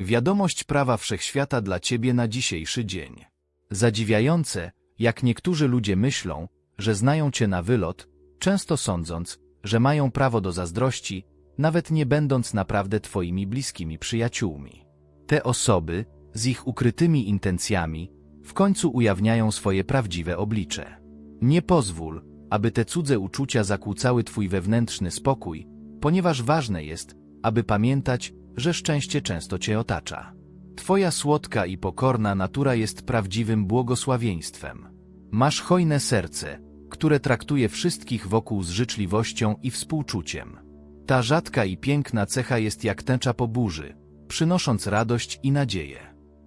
Wiadomość prawa wszechświata dla ciebie na dzisiejszy dzień. Zadziwiające, jak niektórzy ludzie myślą, że znają cię na wylot, często sądząc, że mają prawo do zazdrości, nawet nie będąc naprawdę twoimi bliskimi przyjaciółmi. Te osoby, z ich ukrytymi intencjami, w końcu ujawniają swoje prawdziwe oblicze. Nie pozwól, aby te cudze uczucia zakłócały twój wewnętrzny spokój, ponieważ ważne jest, aby pamiętać, że szczęście często cię otacza. Twoja słodka i pokorna natura jest prawdziwym błogosławieństwem. Masz hojne serce, które traktuje wszystkich wokół z życzliwością i współczuciem. Ta rzadka i piękna cecha jest jak tęcza po burzy, przynosząc radość i nadzieję.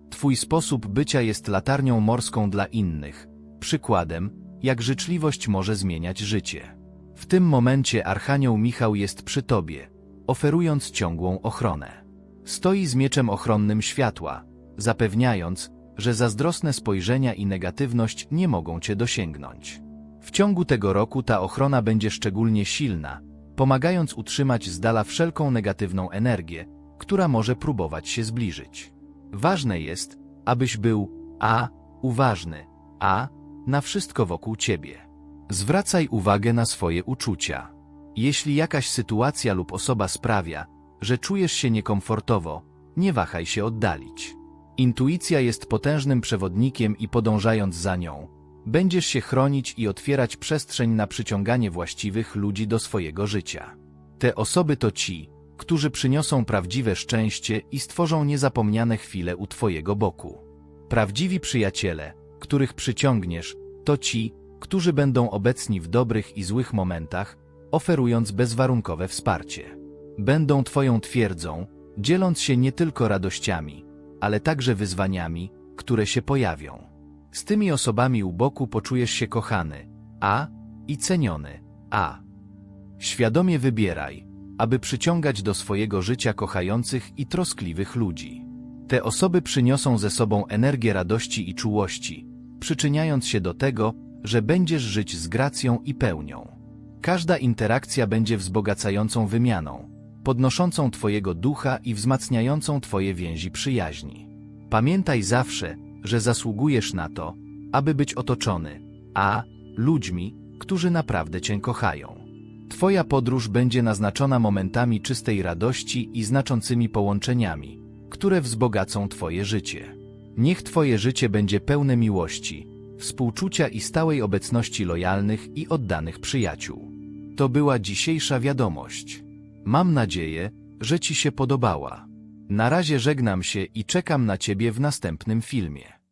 Twój sposób bycia jest latarnią morską dla innych, przykładem, jak życzliwość może zmieniać życie. W tym momencie Archanioł Michał jest przy tobie, oferując ciągłą ochronę. Stoi z mieczem ochronnym światła, zapewniając, że zazdrosne spojrzenia i negatywność nie mogą cię dosięgnąć. W ciągu tego roku ta ochrona będzie szczególnie silna, pomagając utrzymać z dala wszelką negatywną energię, która może próbować się zbliżyć. Ważne jest, abyś był a. uważny, a. na wszystko wokół ciebie. Zwracaj uwagę na swoje uczucia. Jeśli jakaś sytuacja lub osoba sprawia, że czujesz się niekomfortowo, nie wahaj się oddalić. Intuicja jest potężnym przewodnikiem i podążając za nią, będziesz się chronić i otwierać przestrzeń na przyciąganie właściwych ludzi do swojego życia. Te osoby to ci, którzy przyniosą prawdziwe szczęście i stworzą niezapomniane chwile u Twojego boku. Prawdziwi przyjaciele, których przyciągniesz, to ci, którzy będą obecni w dobrych i złych momentach, oferując bezwarunkowe wsparcie. Będą Twoją twierdzą, dzieląc się nie tylko radościami, ale także wyzwaniami, które się pojawią. Z tymi osobami u boku poczujesz się kochany, a i ceniony, a. Świadomie wybieraj, aby przyciągać do swojego życia kochających i troskliwych ludzi. Te osoby przyniosą ze sobą energię radości i czułości, przyczyniając się do tego, że będziesz żyć z gracją i pełnią. Każda interakcja będzie wzbogacającą wymianą, podnoszącą Twojego ducha i wzmacniającą Twoje więzi przyjaźni. Pamiętaj zawsze, że zasługujesz na to, aby być otoczony, a ludźmi, którzy naprawdę Cię kochają. Twoja podróż będzie naznaczona momentami czystej radości i znaczącymi połączeniami, które wzbogacą Twoje życie. Niech Twoje życie będzie pełne miłości, współczucia i stałej obecności lojalnych i oddanych przyjaciół. To była dzisiejsza wiadomość. Mam nadzieję, że Ci się podobała. Na razie żegnam się i czekam na Ciebie w następnym filmie.